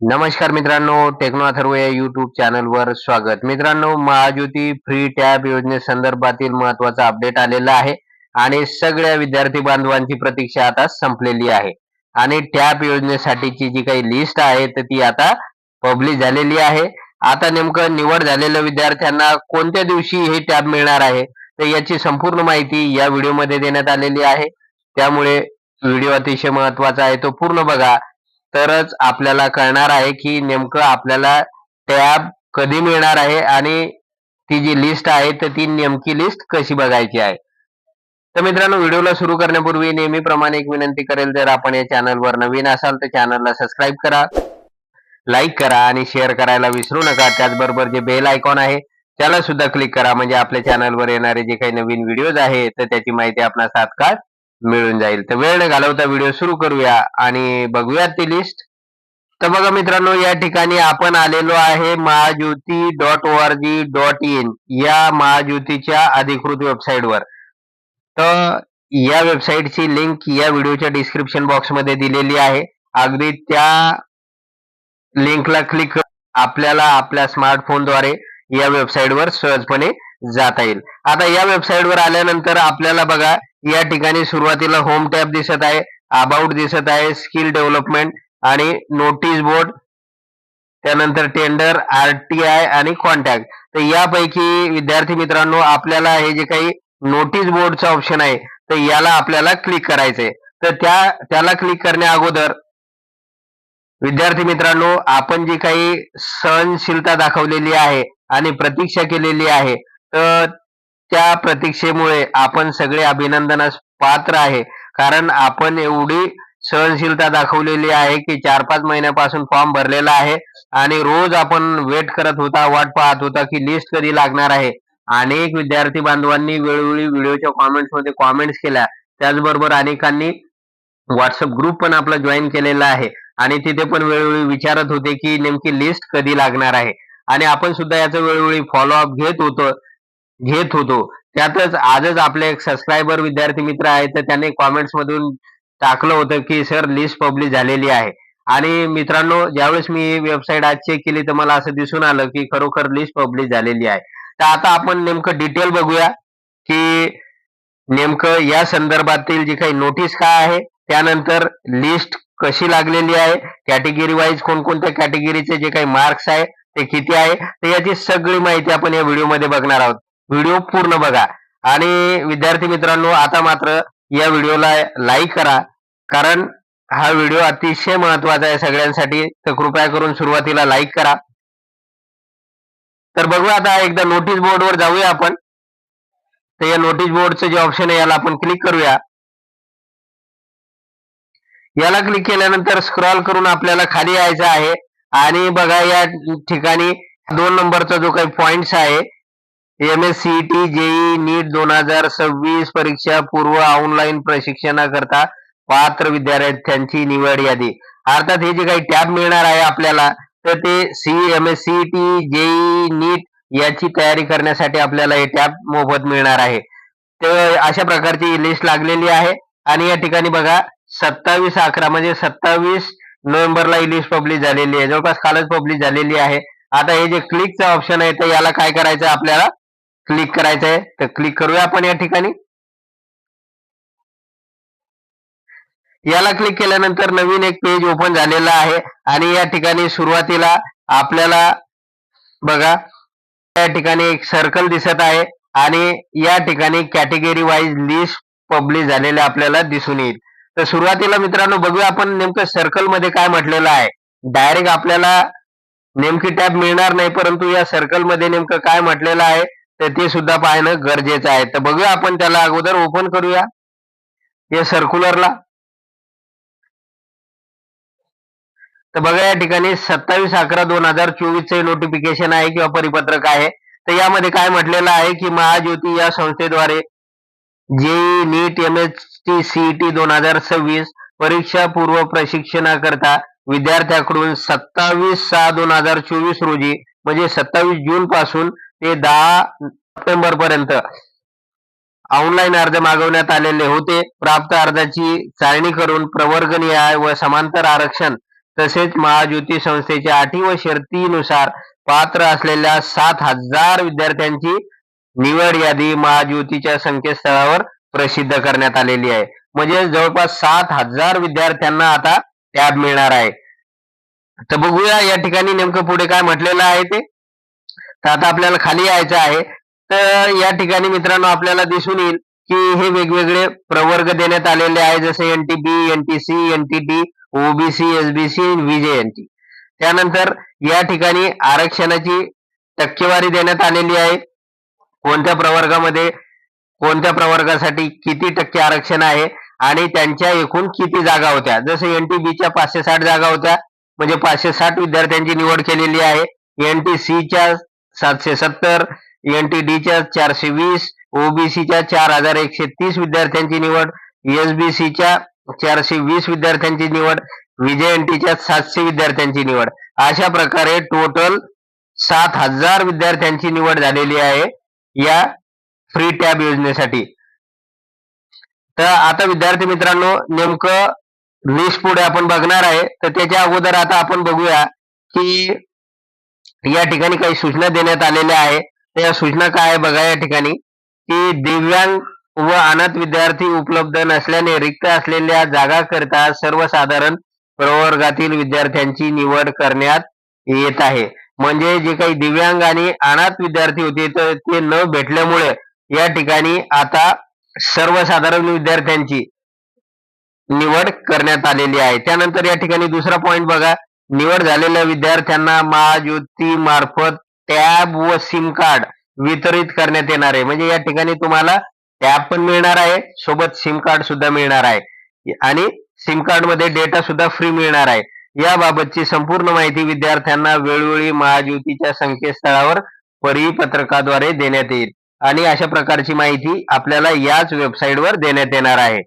नमस्कार मित्रांनो टेक्नो अथर्व या युट्यूब चॅनलवर स्वागत. मित्रांनो महाज्योती फ्री टॅब योजनेसंदर्भातील महत्त्वाचा अपडेट आलेला आहे आणि सगळ्या विद्यार्थी बांधवांची प्रतीक्षा आता संपलेली आहे. आणि टॅप योजनेसाठीची जी काही लिस्ट आहे तर ती आता पब्लिश झालेली आहे. आता नेमकं निवड झालेल्या विद्यार्थ्यांना कोणत्या दिवशी हे टॅब मिळणार आहे तर याची संपूर्ण माहिती या व्हिडिओमध्ये देण्यात आलेली आहे. त्यामुळे व्हिडिओ अतिशय महत्त्वाचा आहे तो पूर्ण बघा. तरच आपल्याला कळणार आहे की नेमकं आपल्याला टॅब कधी मिळणार आहे आणि ती जी लिस्ट आहे तर ती नेमकी लिस्ट कशी बघायची आहे. तर मित्रांनो व्हिडिओला सुरू करण्यापूर्वी नेहमीप्रमाणे एक विनंती करेल जर आपण या चॅनलवर नवीन असाल तर चॅनलला सबस्क्राईब करा लाईक करा आणि शेअर करायला विसरू नका. त्याचबरोबर जे बेल आयकॉन आहे त्याला सुद्धा क्लिक करा. म्हणजे आपल्या चॅनलवर येणारे जे काही नवीन व्हिडिओज आहे तर त्याची माहिती आपण तात्काळ मिळून जाईल. तर वेळ न घालवता व्हिडिओ सुरू करूया आणि बघूया ती लिस्ट तर बघा मित्रांनो या ठिकाणी आपण आलेलो आहे Mahajyoti dot O R G dot in या महाज्योतीच्या अधिकृत वेबसाईटवर तर या वेबसाईटची लिंक या व्हिडिओच्या डिस्क्रिप्शन बॉक्समध्ये दिलेली आहे. अगदी त्या लिंकला क्लिक आपल्याला आपल्या स्मार्टफोनद्वारे या वेबसाईटवर सहजपणे जाता येईल. आता या वेबसाईटवर आल्यानंतर आपल्याला बघा या ठिकाणी सुरुवातीला होम टॅब दिसत आहे अबाउट दिसत आहे स्किल डेव्हलपमेंट आणि नोटीस बोर्ड त्यानंतर टेंडर आरटीआय आणि कॉन्टॅक्ट तर यापैकी विद्यार्थी मित्रांनो आपल्याला हे जे काही नोटीस बोर्डचं ऑप्शन आहे तर याला आपल्याला क्लिक करायचंय. तर त्या त्याला क्लिक करण्या अगोदर विद्यार्थी मित्रांनो आपण जी काही सहनशीलता दाखवलेली आहे आणि प्रतीक्षा केलेली आहे तर त्या प्रतीक्षेमुळे आपण सगळे अभिनंदनास पात्र आहे. कारण आपण एवढी सहनशीलता दाखवलेली आहे की चार पाच महिन्यापासून फॉर्म भरलेला आहे आणि रोज आपण वेट करत होता वाट पाहत होता की लिस्ट कधी लागणार आहे. अनेक विद्यार्थी बांधवांनी वेळोवेळी व्हिडिओच्या कॉमेंट्समध्ये कॉमेंट्स केल्या. त्याचबरोबर अनेकांनी व्हॉट्सअप ग्रुप पण आपला जॉईन केलेला आहे आणि तिथे पण वेळोवेळी विचारत होते की नेमकी लिस्ट कधी लागणार आहे. आणि आपण सुद्धा याचं वेळोवेळी फॉलोअप घेत होतो. घेत होतो. त्यातच आजच आपले एक सबस्क्रायबर विद्यार्थी मित्र आहेत तर त्यांनी कॉमेंट्स मधून टाकलं होतं की सर लिस्ट पब्लिश झालेली आहे. आणि मित्रांनो ज्यावेळेस मी वेबसाईट आज चेक केली तर मला असं दिसून आलं की खरोखर लिस्ट पब्लिश झालेली आहे. तर आता आपण नेमकं डिटेल बघूया की नेमकं या संदर्भातील जी काही नोटीस काय आहे त्यानंतर लिस्ट कशी लागलेली आहे कॅटेगरी वाईज कोणकोणत्या कॅटेगरीचे जे काही मार्क्स आहे ते किती आहे तर याची सगळी माहिती आपण या व्हिडिओमध्ये बघणार आहोत. व्हिडिओ पूर्ण बघा. आणि विद्यार्थी मित्रांनो आता मात्र या व्हिडिओला लाईक करा. कारण हा व्हिडिओ अतिशय महत्त्वाचा आहे सगळ्यांसाठी. तर कृपया करून सुरुवातीला लाईक करा. तर बघूया आता एकदा नोटीस बोर्डवर जाऊया आपण. तर या नोटीस बोर्डचं जे ऑप्शन आहे याला आपण क्लिक करूया. याला क्लिक केल्यानंतर स्क्रॉल करून आपल्याला खाली यायचं आहे. आणि बघा या ठिकाणी दोन नंबरचा जो काही पॉइंट्स आहे M S C T JEE NEET दोन हजार सव्वीस परीक्षा पूर्व ऑनलाईन प्रशिक्षणाकरता पात्र विद्यार्थ्यांची निवड यादी. अर्थात हे जे काही टॅब मिळणार आहे आपल्याला तर ते C M S C T JEE NEET याची तयारी करण्यासाठी आपल्याला हे टॅब मोफत मिळणार आहे. तर अशा प्रकारची लिस्ट लागलेली आहे. आणि या ठिकाणी बघा सत्तावीस अकरा म्हणजे सत्तावीस नोव्हेंबरला ही लिस्ट पब्लिश झालेली आहे. जवळपास कालच पब्लिश झालेली आहे. आता हे जे क्लिकचं ऑप्शन आहे तर याला काय करायचं आपल्याला? क्लिक करायचं आहे तर क्लिक करूया आपण या ठिकाणी. याला क्लिक केल्यानंतर नवीन एक पेज ओपन झालेला आहे आणि या ठिकाणी सुरुवातीला आपल्याला बघा या ठिकाणी एक सर्कल दिसत आहे आणि या ठिकाणी कॅटेगरी वाईज लिस्ट पब्लिश झालेले आपल्याला दिसून येईल. तर सुरुवातीला मित्रांनो बघूया आपण नेमकं सर्कलमध्ये काय म्हटलेलं आहे. डायरेक्ट आपल्याला नेमकी टॅब मिळणार नाही परंतु या सर्कलमध्ये नेमकं काय म्हटलेलं आहे तर ते सुद्धा पाहणं गरजेचं आहे. तर बघूया आपण त्याला अगोदर ओपन करूया. या सर्क्युलरला तर बघा या ठिकाणी सत्तावीस अकरा दोन हजार चोवीसचे नोटिफिकेशन आहे किंवा परिपत्रक आहे. तर यामध्ये काय म्हटलेलं आहे की महाज्योती या संस्थेद्वारे JEE NEET M H T CET दोन हजार सव्वीस परीक्षा पूर्व प्रशिक्षणाकरता विद्यार्थ्याकडून सत्तावीस सहा दोन हजार चोवीस रोजी म्हणजे सत्तावीस जून पासून ते दहा सप्टेंबर पर्यंत ऑनलाईन अर्ज मागवण्यात आलेले होते. प्राप्त अर्जाची चाळणी करून प्रवर्ग न्याय व समांतर आरक्षण तसेच महाज्योती संस्थेच्या अटी व शर्तीनुसार पात्र असलेल्या सात हजार विद्यार्थ्यांची निवड यादी महाज्योतीच्या संकेतस्थळावर प्रसिद्ध करण्यात आलेली आहे. म्हणजे जवळपास सात हजार विद्यार्थ्यांना आता टॅब मिळणार आहे. तर बघूया या ठिकाणी नेमकं पुढे काय म्हटलेलं आहे ते. तर आता आपल्याला खाली यायचं आहे. तर या ठिकाणी मित्रांनो आपल्याला दिसून येईल की हे वेगवेगळे प्रवर्ग देण्यात आलेले आहे. जसे N T B N T C N T OBC SBC VJNT त्यानंतर या ठिकाणी आरक्षणाची टक्केवारी देण्यात आलेली आहे. कोणत्या प्रवर्गामध्ये कोणत्या प्रवर्गासाठी किती टक्के आरक्षण आहे आणि त्यांच्या एकूण किती जागा होत्या? जसं एन टी बीच्या पाचशे साठ जागा होत्या म्हणजे पाचशे साठ विद्यार्थ्यांची निवड केलेली आहे. एन टी सीच्या सातशे सत्तर एन टी डीच्या चारशे वीस ओबीसीच्या चार हजार एकशे तीस विद्यार्थ्यांची निवड एसबीसीच्या चारशे वीस विद्यार्थ्यांची निवड विजय एन टीच्या सातशे विद्यार्थ्यांची निवड. अशा प्रकारे टोटल सात हजार विद्यार्थ्यांची निवड झालेली आहे या फ्री टॅब योजनेसाठी. तर आता विद्यार्थी मित्रांनो नेमकं लिस्ट पुढे आपण बघणार आहे. तर त्याच्या अगोदर आता आपण बघूया की या ठिकाणी काही सूचना देण्यात आलेल्या आहे. तर या सूचना काय आहे बघा या ठिकाणी. की दिव्यांग व अनाथ विद्यार्थी उपलब्ध नसल्याने रिक्त असलेल्या जागाकरिता सर्वसाधारण प्रवर्गातील विद्यार्थ्यांची निवड करण्यात येत आहे. म्हणजे जे काही दिव्यांग आणि अनाथ विद्यार्थी होते तर ते न भेटल्यामुळे या ठिकाणी आता सर्वसाधारण विद्यार्थ्यांची निवड करण्यात आलेली आहे. त्यानंतर या ठिकाणी दुसरा पॉइंट बघा. निवड झालेल्या विद्यार्थ्यांना महाज्योती मार्फत टॅब व सिम कार्ड वितरित करण्यात येणार आहे. म्हणजे या ठिकाणी तुम्हाला टॅब पण मिळणार आहे सोबत सिम कार्ड सुद्धा मिळणार आहे. आणि सिम कार्डमध्ये डेटा सुद्धा फ्री मिळणार आहे. याबाबतची संपूर्ण माहिती विद्यार्थ्यांना वेळोवेळी महाज्योतीच्या संकेतस्थळावर परिपत्रकाद्वारे देण्यात येईल. आणि अशा प्रकारची माहिती आपल्याला याच वेबसाईटवर देण्यात येणार आहे.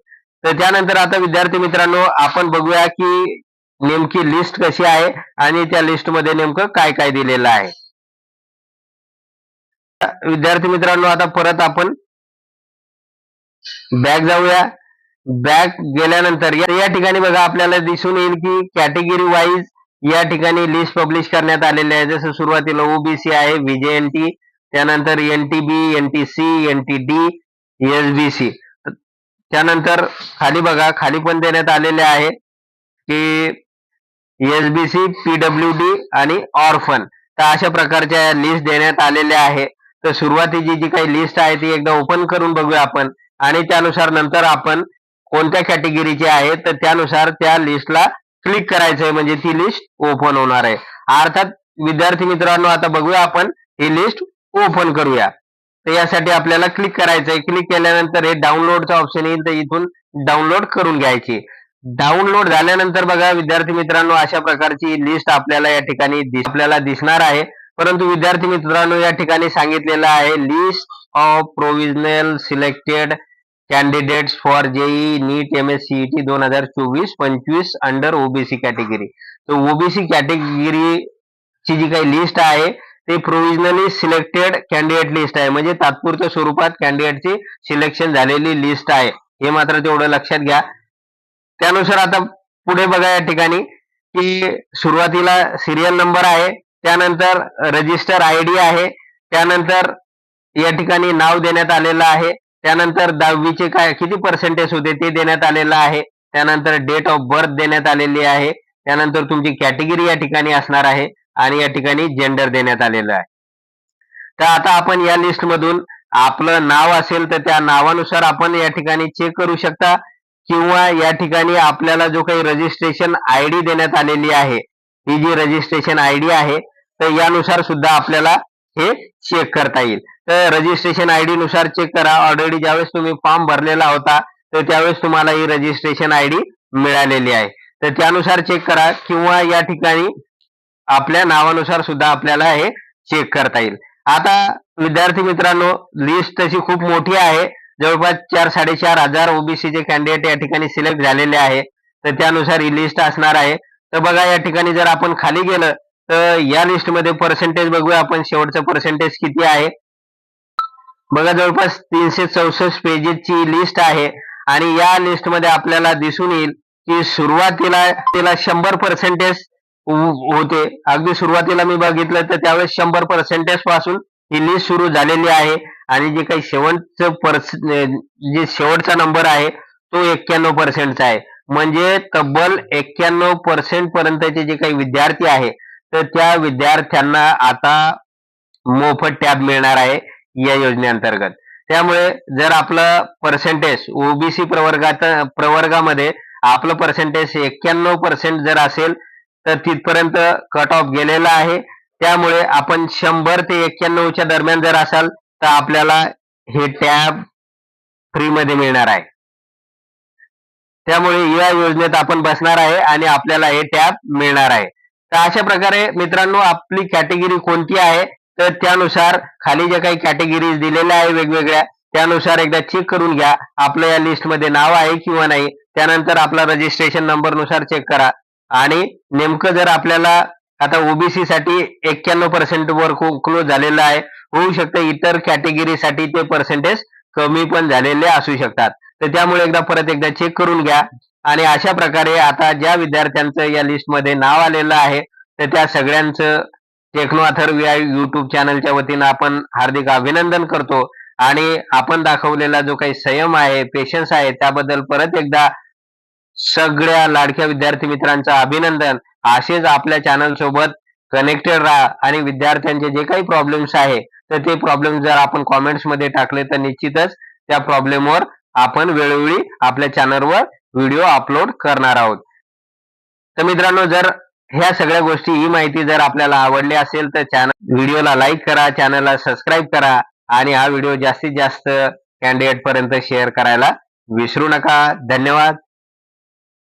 तर त्यानंतर आता विद्यार्थी मित्रांनो आपण बघूया की नेमकी लिस्ट कशी आहे आणि त्या लिस्टमध्ये नेमकं काय काय दिलेलं आहे? विद्यार्थी मित्रांनो आता परत आपण बॅग जाऊया. बॅग गेल्यानंतर या या ठिकाणी बघा आपल्याला दिसून येईल की कॅटेगरी वाईज या ठिकाणी लिस्ट पब्लिश करण्यात आलेली आहे. जसं सुरुवातीला ओबीसी आहे व्हीजेएनटी त्यानंतर N T B N T C N T D S B C त्यानंतर खाली बघा खाली पण देण्यात आलेले आहे की एसबीसी बी पीडब्ल्यू डी आणि ऑर्फन. तर अशा प्रकारच्या लिस्ट देण्यात आलेल्या आहे. तर सुरुवातीची जी काही लिस्ट आहे ती एकदा ओपन करून बघूया आपण. आणि त्यानुसार नंतर आपण कोणत्या कॅटेगरीचे आहे तर त्यानुसार त्या लिस्टला क्लिक करायचं आहे. म्हणजे ती लिस्ट ओपन होणार आहे. अर्थात विद्यार्थी मित्रांनो आता बघूया आपण ही लिस्ट ओपन करूया. तर यासाठी आपल्याला क्लिक करायचं आहे क्लिक केल्यानंतर हे डाउनलोडचा ऑप्शन येईल. तर इथून डाउनलोड करून घ्यायची. डाउनलोड झाल्यानंतर बघा विद्यार्थी मित्रांनो अशा प्रकारची लिस्ट आपल्याला या ठिकाणी आपल्याला दिसणार आहे. परंतु विद्यार्थी मित्रांनो या ठिकाणी सांगितलेलं आहे list of provisional selected candidates for JEE NEET M S CET दोन हजार चोवीस पंचवीस अंडर ओबीसी कॅटेगरी तर ओबीसी कॅटेगरीची जी काही लिस्ट आहे ते प्रोव्हिजनली सिलेक्टेड कॅन्डिडेट लिस्ट आहे. म्हणजे तात्पुरत्या स्वरूपात कॅन्डिडेटची सिलेक्शन झालेली लिस्ट आहे. हे मात्र तेवढं लक्षात घ्या. त्यानुसार आता पुढे बघा या ठिकाणी की सुरुवातीला सिरियल नंबर आहे त्यानंतर रजिस्टर आय डी आहे त्यानंतर या ठिकाणी नाव देण्यात आलेलं आहे त्यानंतर दहावीचे काय किती पर्सेंटेज होते ते देण्यात आलेलं आहे त्यानंतर डेट ऑफ बर्थ देण्यात आलेली आहे त्यानंतर तुमची कॅटेगरी या ठिकाणी असणार आहे आणि या ठिकाणी जेंडर देण्यात आलेलं आहे. तर आता आपण या लिस्टमधून आपलं नाव असेल तर त्या नावानुसार आपण या ठिकाणी चेक करू शकता. किंवा या ठिकाणी आपल्याला जो काही रजिस्ट्रेशन आय डी देण्यात आलेली आहे ही जी रजिस्ट्रेशन आय डी आहे तर यानुसार सुद्धा आपल्याला हे चेक करता येईल. तर रजिस्ट्रेशन आय डी नुसार चेक करा. ऑलरेडी ज्यावेळेस तुम्ही फॉर्म भरलेला होता तर त्यावेळेस तुम्हाला ही रजिस्ट्रेशन आय डी मिळालेली आहे. तर त्यानुसार चेक करा किंवा या ठिकाणी आपल्या नावानुसार सुद्धा आपल्याला हे चेक करता येईल. आता विद्यार्थी मित्रांनो लिस्ट तशी खूप मोठी आहे. जवळपास चार साडेचार हजार ओबीसीचे कॅन्डिडेट या ठिकाणी सिलेक्ट झालेले आहे. तर त्यानुसार ही लिस्ट असणार आहे. तर बघा या ठिकाणी जर आपण खाली गेलं तर या लिस्टमध्ये पर्सेंटेज बघूया आपण. शेवटचं पर्सेंटेज किती आहे? बघा जवळपास तीनशे चौसष्ट पेजेसची लिस्ट आहे. आणि या लिस्टमध्ये आपल्याला दिसून येईल की सुरुवातीला तिला शंभर पर्सेंटेज हो- होते. अगदी सुरुवातीला मी बघितलं तर त्यावेळेस शंभर पर्सेंटेजपासून ही लिस्ट सुरू झालेली आहे आणि जे काही शेवटचं पर्स जे शेवटचा नंबर आहे तो एक्क्याण्णव पर्सेंटचा आहे. म्हणजे तब्बल एक्क्याण्णव पर्सेंट पर्यंतचे जे काही विद्यार्थी आहे तर त्या विद्यार्थ्यांना आता मोफत टॅब मिळणार आहे या योजनेअंतर्गत. त्यामुळे जर आपलं पर्सेंटेज ओबीसी प्रवर्गात प्रवर्गामध्ये आपलं पर्सेंटेज एक्क्याण्णव पर्सेंट जर असेल तर तिथपर्यंत कट ऑफ गेलेला आहे. त्यामुळे आपण शंभर ते एक्क्याण्णवच्या दरम्यान जर असाल तर आपल्याला हे टॅब फ्रीमध्ये मिळणार आहे. त्यामुळे या योजनेत आपण बसणार आहे आणि आपल्याला हे टॅब मिळणार आहे. तर अशा प्रकारे मित्रांनो आपली कॅटेगरी कोणती आहे तर त्यानुसार खाली ज्या काही कॅटेगरीज दिलेल्या आहे वेगवेगळ्या त्यानुसार एकदा चेक करून घ्या. आपलं या लिस्टमध्ये नाव आहे किंवा नाही त्यानंतर आपला रजिस्ट्रेशन नंबरनुसार चेक करा. आणि नेमकं जर आपल्याला आता ओबीसी साठी एक्क्याण्णव पर्सेंट वर क्लोज झालेलं आहे. होऊ शकतं इतर कॅटेगरीसाठी ते पर्सेंटेज कमी पण झालेले असू शकतात. तर त्यामुळे एकदा परत एकदा चेक करून घ्या. आणि अशा प्रकारे आता ज्या विद्यार्थ्यांचं या लिस्टमध्ये नाव आलेलं आहे तर त्या सगळ्यांचं टेक्नो अथर्व या युट्यूब चॅनलच्या वतीनं आपण हार्दिक अभिनंदन करतो. आणि आपण दाखवलेला जो काही संयम आहे पेशन्स आहे त्याबद्दल परत एकदा सगळ्या लाडक्या विद्यार्थी मित्रांचं अभिनंदन. असेच आपल्या चॅनल सोबत कनेक्टेड राहा आणि विद्यार्थ्यांचे जे काही प्रॉब्लेम्स आहे तर ते प्रॉब्लेम जर आपण कॉमेंट्समध्ये टाकले तर निश्चितच त्या प्रॉब्लेमवर आपण वेळोवेळी आपल्या चॅनलवर व्हिडिओ अपलोड करणार आहोत. तर मित्रांनो जर ह्या सगळ्या गोष्टी ही माहिती जर आपल्याला आवडली असेल तर चॅनल व्हिडिओला लाईक करा चॅनलला सबस्क्राईब करा आणि हा व्हिडिओ जास्तीत जास्त कॅन्डिडेट पर्यंत शेअर करायला विसरू नका. धन्यवाद.